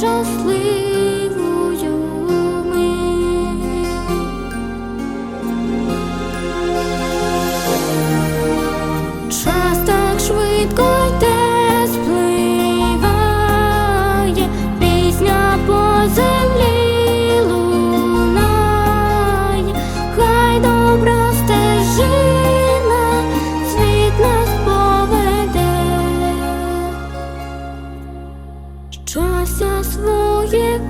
щасливою ми. Часто щастя своє.